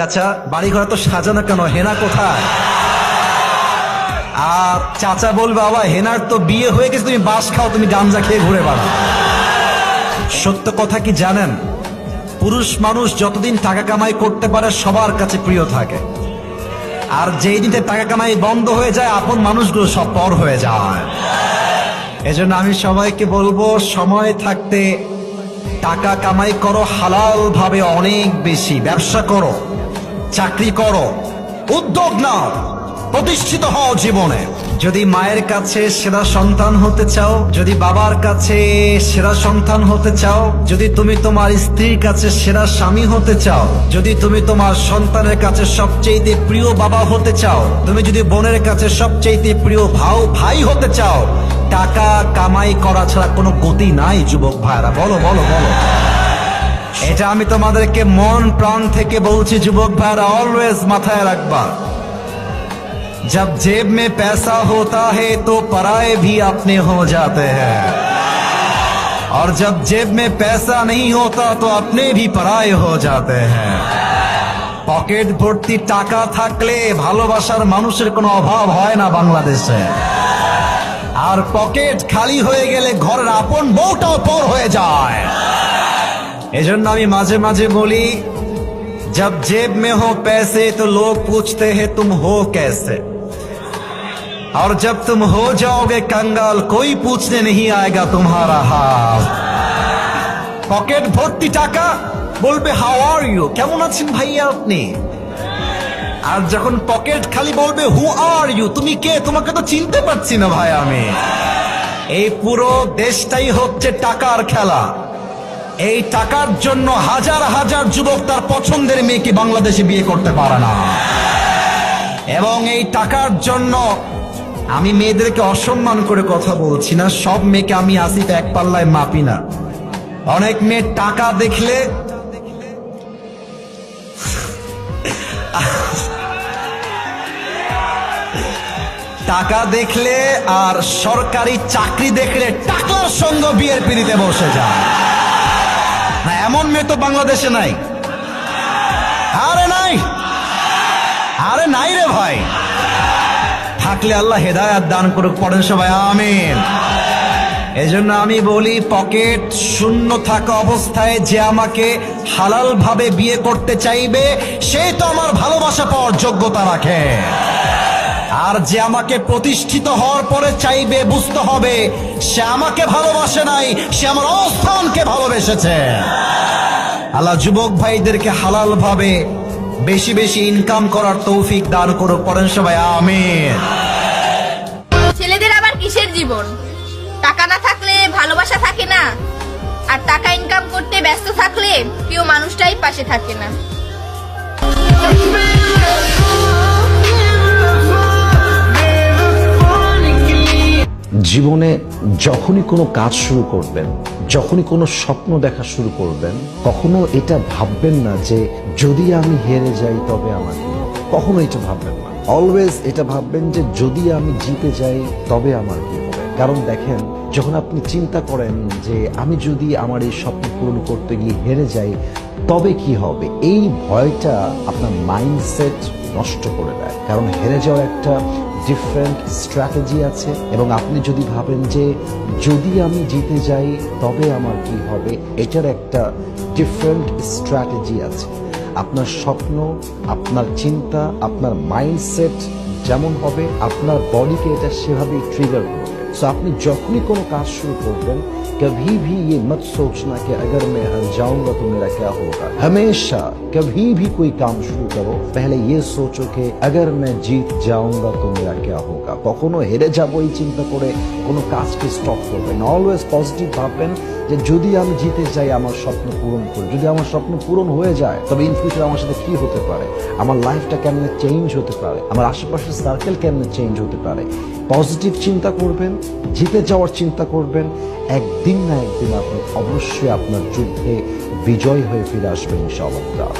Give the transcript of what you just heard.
চাচা বাড়ি ঘর তো সাজানো কেন? হেনা কোথায়? আর চাচা বলবে বাবা, হেনার তো বিয়ে হয়ে গেছে, তুমি বাস খাও, তুমি গাঞ্জা খেয়ে ঘুরে বেড়াও। সত্য কথা কি জানেন? পুরুষ মানুষ যতদিন টাকা কামাই করতে পারে, সবার কাছে প্রিয় থাকে। আর যেই দিনে টাকা কামাই বন্ধ হয়ে যায়, আপন মানুষগুলো সব পর হয়ে যায়। এজন্য আমি সবাইকে বলব, সময় থাকতে টাকা কামাই করো, হালাল ভাবে অনেক বেশি। ব্যবসা করো। চাকরি করো, উদ্যোগ নাও, প্রতিষ্ঠিত হও জীবনে। যদি মায়ের কাছে সেরা সন্তান হতে চাও, যদি বাবার কাছে সেরা সন্তান হতে চাও, যদি তুমি তোমার স্ত্রীর কাছে সেরা স্বামী হতে চাও, যদি তুমি তোমার সন্তানের কাছে সবচেয়ে প্রিয় বাবা হতে চাও, তুমি যদি বোনের কাছে সবচেয়ে প্রিয় ভাও, ভাই হতে চাও, টাকা কামাই করা ছাড়া কোনো গতি নাই, যুবক ভাইরা বলো বলো বলো। এটা আমি তোমাদেরকে মন প্রাণ থেকে বলছি যুবক ভাইরা অলওয়েজ মাথায় রাখবা जब जेब में पैसा होता है तो पराए भी अपने हो जाते हैं और जब जेब में पैसा नहीं होता तो अपने भी पराए हो जाते हैं পকেট ভর্তি টাকা থাকলে ভালোবাসার মানুষের কোনো অভাব হয় না বাংলাদেশে আর পকেট খালি হয়ে গেলে ঘরের আপন বউটাও পর হয়ে যায় এজন্য আমি মাঝে মাঝে বলি जब जेब में हो पैसे तो लोग पूछते हैं तुम हो कैसे और जब तुम हो जाओगे कंगाल कोई पूछने नहीं आएगा तुम्हारा हाल পকেট ভর্তি টাকা বলবে হাউ আর ইউ কেমন আছেন ভাইয়া আপনি আর যখন পকেট খালি বলবে হু আর ইউ তুমি কে তোমাকে তো চিনতে পারছি না ভাই আমি এই পুরো দেশটাই হচ্ছে টাকার খেলা এই টাকার জন্য হাজার হাজার যুবক তার পছন্দের মেয়েকে বাংলাদেশে বিয়ে করতে পারে না। এবং এই টাকার জন্য আমি মেয়েদেরকে অসম্মান করে কথা বলছি না। সব মেয়েকে আমি আসিফ এক পাল্লায় মাপি না। অনেক মেয়ে টাকা দেখলে টাকা দেখলে আর সরকারি চাকরি দেখলে টাকার সঙ্গে বিয়ের পিড়িতে বসে যায়। এমন মেয়ে তো বাংলাদেশে নাই। আরে নাই। আরে নাই রে ভাই। থাকলে আল্লাহ হেদায়াত দান করুক, পড়েন সবাই, আমিন। এজন্য আমি বলি, পকেট শূন্য থাকা অবস্থায় যে আমাকে হালাল ভাবে বিয়ে করতে চাইবে, সে তো আমার ভালোবাসা পাওয়ার যোগ্যতা রাখে। আর যে আমাকে প্রতিষ্ঠিত হওয়ার পরে চাইবে, বুঝতে হবে, সে আমাকে ভালোবাসে নাই, সে আমার অবস্থানকে ভালোবেসেছে। আল্লাহ যুবক ভাইদেরকে হালাল ভাবে বেশি বেশি ইনকাম করার তৌফিক দান করো পড়েন সবাই, আমিন। ছেলেদের আবার কিসের জীবন? টাকা না থাকলে ভালোবাসা থাকে না, আর টাকা ইনকাম করতে ব্যস্ত থাকলে প্রিয় মানুষটাই পাশে থাকে না। জীবনে যখনই কোনো কাজ শুরু করবেন, যখনই কোনো স্বপ্ন দেখা শুরু করবেন, কখনো এটা ভাববেন না যে যদি আমি হেরে যাই তবে আমার কখনো এটা ভাববেন না। অলওয়েজ এটা ভাববেন যে যদি আমি জিতে যাই তবে আমার কি হবে। কারণ দেখেন, যখন আপনি চিন্তা করেন যে আমি যদি আমার এই স্বপ্ন পূরণ করতে গিয়ে হেরে যাই, তবে কি হবে? এই ভয়টা আপনার মাইন্ডসেট নষ্ট করে দেয়। কারণ হেরে যাওয়ার একটা ডিফারেন্ট স্ট্র্যাটেজি আছে এবং আপনি যদি ভাবেন যে যদি আমি জিতে যাই, তবে আমার কি হবে? এটার একটা ডিফারেন্ট স্ট্র্যাটেজি আছে। আপনার স্বপ্ন, আপনার চিন্তা, আপনার মাইন্ডসেট যেমন হবে, আপনার বডিকে এটা সেভাবেই ট্রিগার করবে। সো আপনি যখনই কোনো কাজ শুরু করবেন कभी भी ये मत सोचना कि अगर मैं हार जाऊंगा तो मेरा क्या होगा हमेशा कभी भी कोई काम शुरू करो पहले ये सोचो कि अगर मैं जीत जाऊंगा तो मेरा क्या होगा কখনো হেরে যাবো এই চিন্তা করে কোনো কাজকে স্টপ করবেন অলওয়েজ পজিটিভ ভাববেন যে যদি আমি জিতে যাই আমার স্বপ্ন পূরণ করি যদি আমার স্বপ্ন পূরণ হয়ে যায় তবে ইন ফিউচার আমার সাথে কি হতে পারে আমার লাইফটা কেমনে চেঞ্জ হতে পারে আমার আশেপাশের সার্কেল কেমনে চেঞ্জ হতে পারে পজিটিভ চিন্তা করবেন, জিতে যাওয়ার চিন্তা করবেন, একদিন না একদিন আপনি অবশ্যই আপনার যুদ্ধে বিজয় হয়ে ফিরে আসবেন ইনশাআল্লাহ।